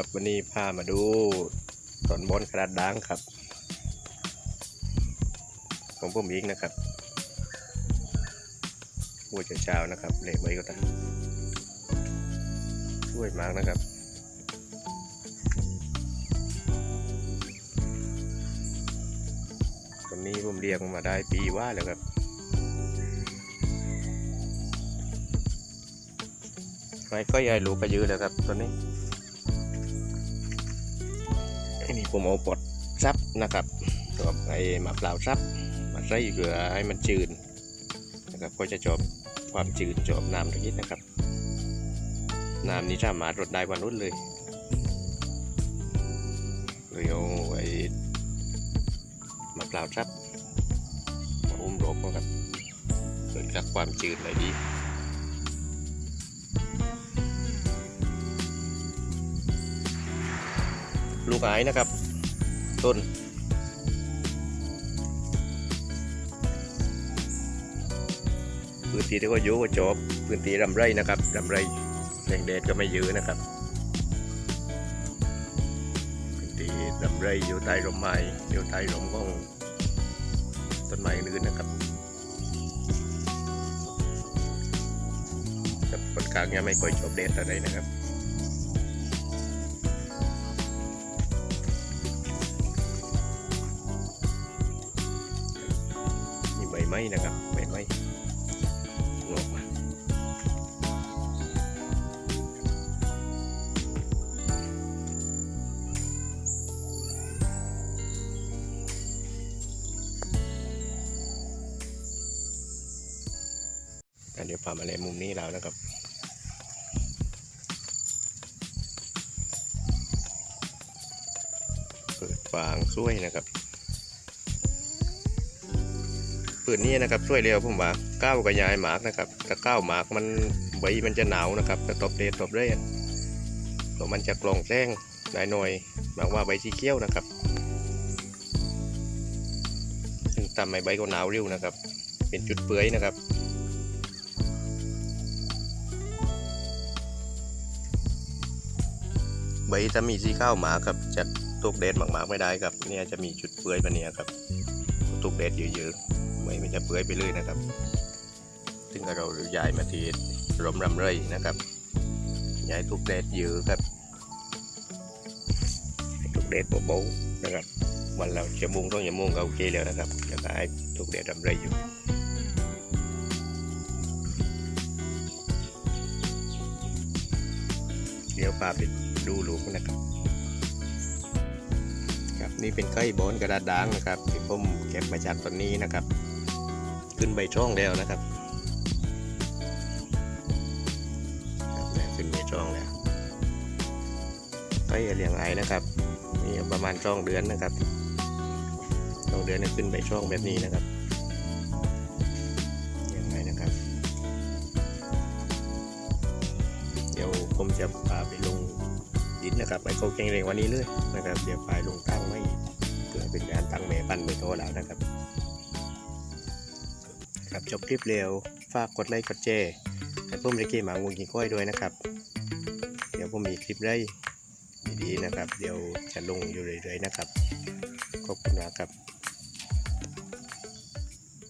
ครับ วันนี้พามาดูต้นบอนกระดาษด่างครับ ของผมอีกนะครับหัวเช้าๆนะครับเละไว้ก็ได้ช่วยมากนะครับตอนนี้ผมเลี้ยงมาได้ปีว่าแล้วครับไม่ก็ยายรู้ก็ยื้อแล้วครับตัวนี้ นี้ผมเอาปลดซับนะครับตัวไอ้มะพร้าวซับมาใส่เกลือให้มันจืดนะครับก็จะจบความจืดจบน้ำทั้งนิดนะครับน้ำนี้สามารถรดได้วันรุ่นเลยเลยเอาไอ้มะพร้าวซับมาอุ้มรคนะครับเกิดจากความจืดเลยดี ลูกไอ้นะครับ ต้น พื้นที่ที่ก็อยู่ก็จบพื้นที่รำไรนะครับรำไรแสงแดดก็ไม่เยอะนะครับพื้นที่รำไรอยู่ใต้ร่มไม้อยู่ใต้ร่มของต้นไม้อื่นนะครับกับคนกลางยังไม่ค่อยชอบแดดอะไรนะครับ ไม่นะครับใบไม้งอกมาอะเดี๋ยวพามาในมุมนี้แล้วนะครับเปิดฟางช่วยนะครับ ปืนนี้นะครับช่วยเร็วผมว่าก้าวกระยายหมากนะครับถ้าก้าวหมากมันใบมันจะหนาวนะครับถ้าตบเดดตบเรนตัวมันจะกลองแจ้งได้หน่อยหมากว่าใบสีเขียวนะครับซึ่งทำให้ใบก็หนาวเร็วนะครับ เป็นจุดเปื่อยนะครับใบถ้ามีสีข้าวหมาครับจะตกเดดหมากๆไม่ได้ครับ เนี่ยจะมีจุดเปื่อยแบบนี้ครับตกเดดเยอะๆ ไม่มันจะเปื่อยไปเลยนะครับ ซึ่งเราย้ายมาที่รมรำไรนะครับย้ายทุกเดดเยอะครับทุกเดดเบาๆนะครับวันเราจะมุงต้องอย่ามุงก็โอเคแล้วนะครับแล้วก็ให้ทุกเดดรำไรอยู่เดี๋ยวพาไปดูลูกนะครับ ครับนี่เป็นไก่บอนกระดาษด่างนะครับที่ผมเก็บมาจากต้นนี้นะครับ ขึ้นใบช่องแล้วนะครับนี่ยขึ้นใบช่องแล้วไก่เลี้ยงไอ้นะครับนี่ประมาณช่องเดือนนะครับช่องเดือนขึ้นใบช่องแบบนี้นะครับเลี้ยงไอ้นะครับ เดี๋ยวผมจะพาไปลงดินนะครับไปเขาแข็งแรงวันนี้เลยนะครับ เดี๋ยวไปลงตั้งไว้เพื่อเป็นการตั้งแม่พันธุ์ไปโตแล้วนะครับ ครับจบคลิปเร็ว ฝากกดไลค์กดแชร์ให้ผมได้เกมหมางูกินก้อยด้วยนะครับ เดี๋ยวผมมีคลิปได้ดีๆนะครับ เดี๋ยวจะลงอยู่เรื่อยๆนะครับขอบคุณนะครับ